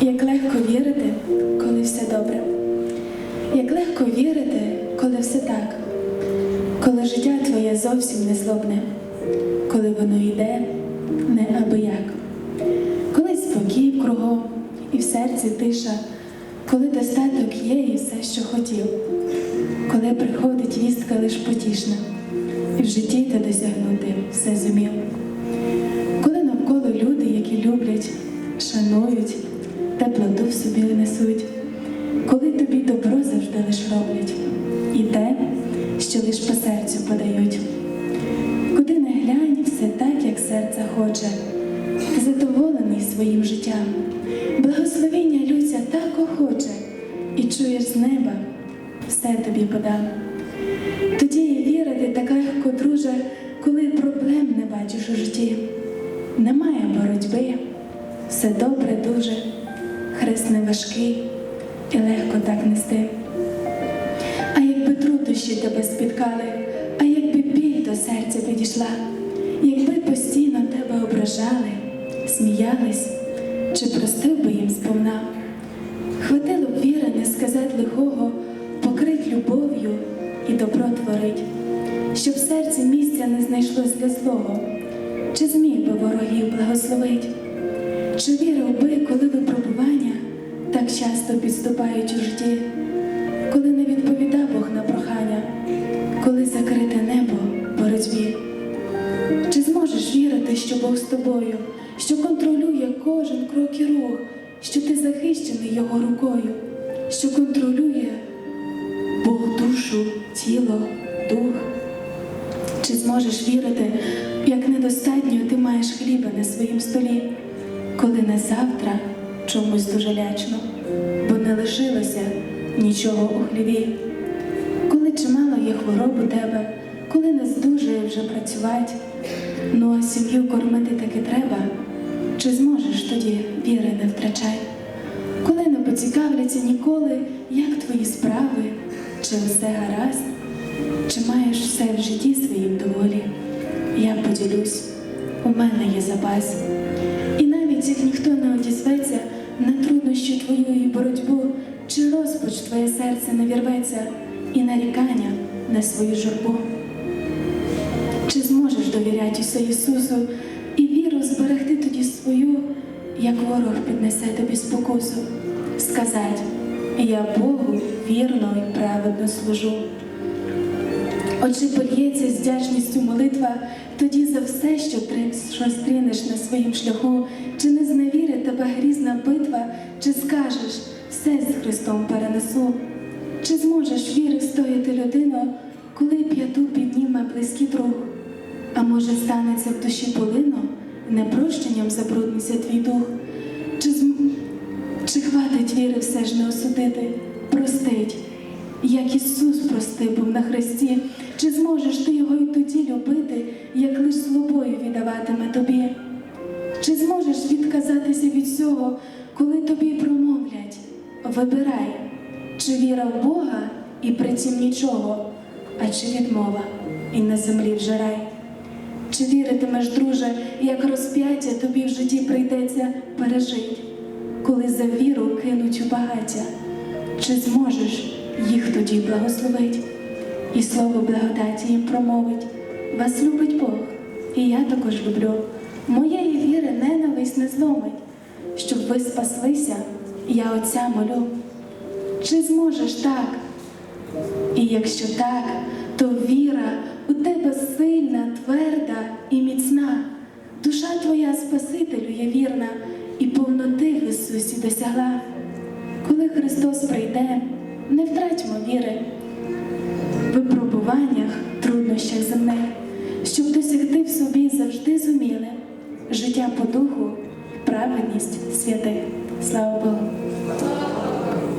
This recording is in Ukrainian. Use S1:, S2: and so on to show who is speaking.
S1: Як легко вірити, коли все добре. Як легко вірити, коли все так, коли життя твоє зовсім не злобне, коли воно йде не аби як, коли спокій кругом і в серці тиша, коли достаток є і все, що хотів, коли приходить вістка лиш потішна, і в житті ти досягнути все зумів. Собі несуть, коли тобі добро завжди лиш роблять, і те, що лиш по серцю подають. Куди не глянь, все так, як серце хоче, ти задоволений своїм життям, благословіння лються так охоче, і чуєш з неба, все тобі подам. Тоді і вірити так легко, друже, коли проблем не бачиш у житті. Немає боротьби, все добре хрест не важкий і легко так нести. А якби труднощі тебе спіткали, а якби біль до серця підійшла, якби постійно тебе ображали, сміялись, чи простив би їм сповна, хватило б віри не сказати лихого, покрить любов'ю і добро творить, щоб в серці місця не знайшлось для злого, чи зміг би ворогів благословить, чи вірив би, коли так часто підступають житті, коли не відповідав Бог на прохання, коли закрите небо боротьбі. Чи зможеш вірити, що Бог з тобою, що контролює кожен крок і рух, що ти захищений Його рукою, що контролює Бог душу, тіло, дух? Чи зможеш вірити, як недостатньо ти маєш хліба на своїм столі, коли не завтра чомусь дуже лячно, бо не лишилося нічого у хліві? Коли чимало є хвороб у тебе, коли не здужує вже працювати, ну а сім'ю кормити таки треба, чи зможеш тоді віри не втрачай? Коли не поцікавляться ніколи, як твої справи, чи все гаразд, чи маєш все в житті своїм доволі? Я поділюсь, у мене є запас. І навіть як ніхто не одізветься на труднощі твою і боротьбу, чи розпач твоє серце не вірветься і нарікання на свою журбу. Чи зможеш довіряти усе Ісусу і віру зберегти тоді свою, як ворог піднесе тобі спокусу, сказать, я Богу вірно і праведно служу. Отже, польється з вдячністю молитва тоді за все, що ти що стрінеш на своїм шляху, чи не зневірить тебе грізна битва, чи скажеш все з Христом перенесу, чи зможеш віри стояти людину, коли п'яту підніме близький друг, а може станеться в душі полино, непрощенням забрудниться твій дух, чи, зм... чи хватить віри все ж не осудити, простить як Ісус простив був на хресті, чи зможеш ти його й тоді любити, як лиш Чи зможеш відказатися від всього, коли тобі промовлять? Вибирай, чи віра в Бога і при цім нічого, а чи відмова і на землі вже рай? Чи віритимеш, друже, як розп'яття тобі в житті прийдеться пережить, коли за віру кинуть у багаття? Чи зможеш їх тоді благословить, і слово благодаті їм промовить. Вас любить Бог, і я також люблю. Моєї віри ненависть не зломить, щоб ви спаслися, я Отця молю. Чи зможеш так? І якщо так, то віра у тебе сильна, тверда і міцна. Душа твоя Спасителю є вірна, і повноти в Ісусі досягла. Коли Христос прийде, не втратьмо віри в випробуваннях, труднощах земних, щоб досягти в собі завжди зуміли життя по духу, праведність святих. Слава Богу!